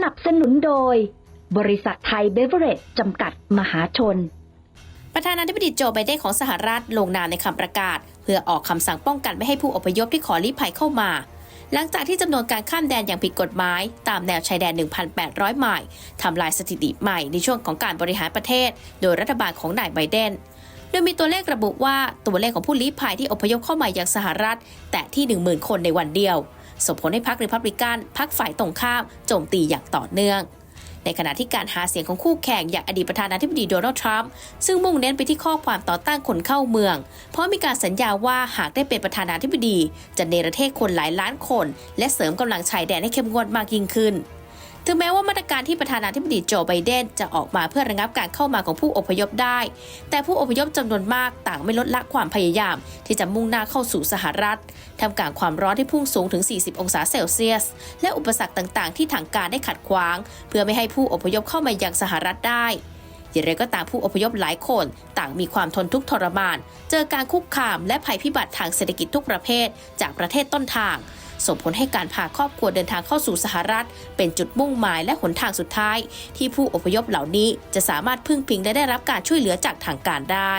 สนับสนุนโดย บริษัทไทยเบเวอเรจจำกัดมหาชน ประธานาธิบดีโจไบเดนของสหรัฐลงนามในคำประกาศ เพื่อออกคำสั่งป้องกันไม่ให้ผู้อพยพที่ขอลี้ภัยเข้ามา หลังจากที่จำนวนการข้ามแดนอย่างผิดกฎหมาย ตามแนวชายแดน 1,800 ไมล์ทำลายสถิติใหม่ในช่วงของการบริหารประเทศ โดยรัฐบาลของนายไบเดนโดยมีตัวเลขระบุว่าตัวเลขของผู้ลี้ภัยที่อพยพเข้ามาอยังสหรัฐ แต่ที่ 10,000 คนในวันเดียว ส่งผลให้พรรคริพับลิกันพรรคฝ่ายตรงข้ามโจมตีอย่างต่อเนื่อง ในขณะที่การหาเสียงของคู่แข่งอย่างอดีตประธานาธิบดีโดนัลด์ทรัมป์ซึ่งมุ่งเน้นไปที่ข้อความต่อต้านคนเข้าเมือง เพราะมีการสัญญาว่าหากได้เป็นประธานาธิบดี จะเนรเทศคนหลายล้านคน และเสริมกำลังชายแดนให้เข้มงวดมากยิ่งขึ้น ถึงแม้ว่ามาตรการที่ประธานาธิบดีโจไบเดนจะออกมาเพื่อระงับการเข้ามาของผู้อพยพได้ แต่ผู้อพยพจำนวนมากต่างไม่ลดละความพยายาม ที่จะมุ่งหน้าเข้าสู่สหรัฐทำกลางความร้อนที่พุ่งสูงถึง 40 องศาเซลเซียส และอุปสรรคต่างๆ ที่ทางการได้ขัดขวาง เพื่อไม่ให้ผู้อพยพเข้ามายังสหรัฐได้อย่างไรก็ตามผู้อพยพหลายคน ต่างมีความทนทุกข์ทรมาน เจอการคุกคามและภัยพิบัติทางเศรษฐกิจทุกประเภทจากประเทศต้นทาง ส่งผลให้การพาครอบครัวเดินทางเข้าสู่สหรัฐ เป็นจุดมุ่งหมายและหนทางสุดท้าย ที่ผู้อพยพเหล่านี้จะสามารถพึ่งพิงและได้รับการช่วยเหลือจากทางการได้